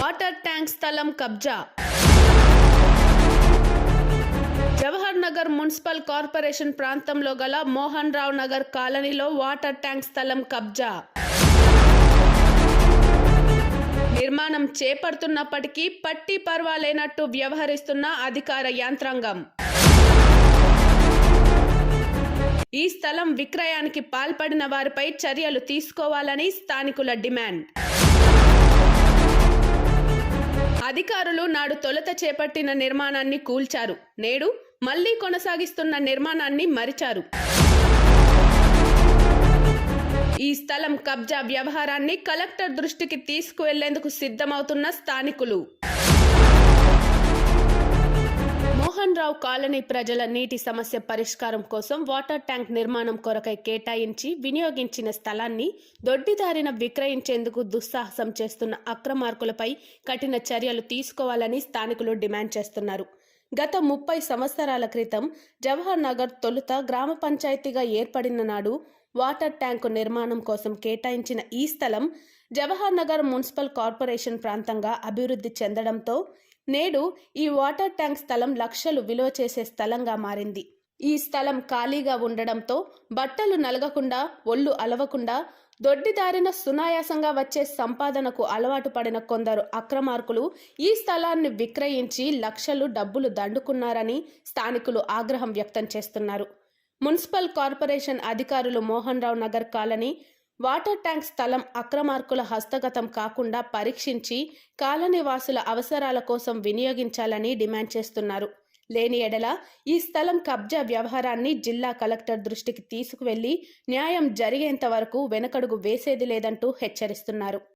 Water tank స్థలం కబ్జా. Jawahar Nagar municipal corporation ప్రాంతంలో గల మోహన్ రావు నగర్ కాలనీలో వాటర్ ట్యాంక్ స్థలం కబ్జా. నిర్మాణం చేపడుతున్నప్పటికీ పట్టి పర్వాలేనట్టు వ్యవహరిస్తున్న అధికార యంత్రాంగం. ఈ స్థలం విక్రయానికి పాల్పడిన వారిపై చర్యలు తీసుకోవాలని స్థానికుల డిమాండ్. అధికారులు నాడు తొలుత చేపట్టిన నిర్మాణాన్ని కూల్చారు. నేడు మళ్ళీ కొనసాగిస్తున్న నిర్మాణాన్ని మరిచారు. ఈ స్థలం కబ్జా వ్యవహారాన్ని కలెక్టర్ దృష్టికి తీసుకువెళ్ళేందుకు సిద్ధమవుతున్న స్థానికులు. మోహన్ రావు కాలనీ ప్రజల నీటి సమస్య పరిష్కారం కోసం వాటర్ ట్యాంక్ నిర్మాణం కొరకై కేటాయించి వినియోగించిన స్థలాన్ని దొడ్డిదారిన విక్రయించేందుకు దుస్సాహసం చేస్తున్న అక్రమార్కులపై కఠిన చర్యలు తీసుకోవాలని స్థానికులు డిమాండ్ చేస్తున్నారు. గత ముప్పై సంవత్సరాల క్రితం జవహర్ నగర్ తొలుత గ్రామ పంచాయతీగా ఏర్పడిన నాడు వాటర్ ట్యాంకు నిర్మాణం కోసం కేటాయించిన ఈ స్థలం జవహర్ నగర్ మున్సిపల్ కార్పొరేషన్ ప్రాంతంగా అభివృద్ధి చెందడంతో నేడు ఈ వాటర్ ట్యాంక్ స్థలం లక్షలు విలువ చేసే స్థలంగా మారింది. ఈ స్థలం ఖాళీగా ఉండడంతో బట్టలు నలగకుండా ఒళ్ళు అలవకుండా దొడ్డిదారిన సునాయాసంగా వచ్చే సంపాదనకు అలవాటు పడిన కొందరు అక్రమార్కులు ఈ స్థలాన్ని విక్రయించి లక్షలు డబ్బులు దండుకున్నారని స్థానికులు ఆగ్రహం వ్యక్తం చేస్తున్నారు. మున్సిపల్ కార్పొరేషన్ అధికారులు Mohan Rao Nagar colony water tank స్థలం అక్రమార్కుల హస్తగతం కాకుండా పరీక్షించి కాలనీ వాసుల అవసరాల కోసం వినియోగించాలని డిమాండ్ చేస్తున్నారు. లేని ఎడల ఈ స్థలం కబ్జా వ్యవహారాన్ని జిల్లా కలెక్టర్ దృష్టికి తీసుకువెళ్ళి న్యాయం జరిగేంత వరకు వెనకడుగు వేసేది లేదంటూ హెచ్చరిస్తున్నారు.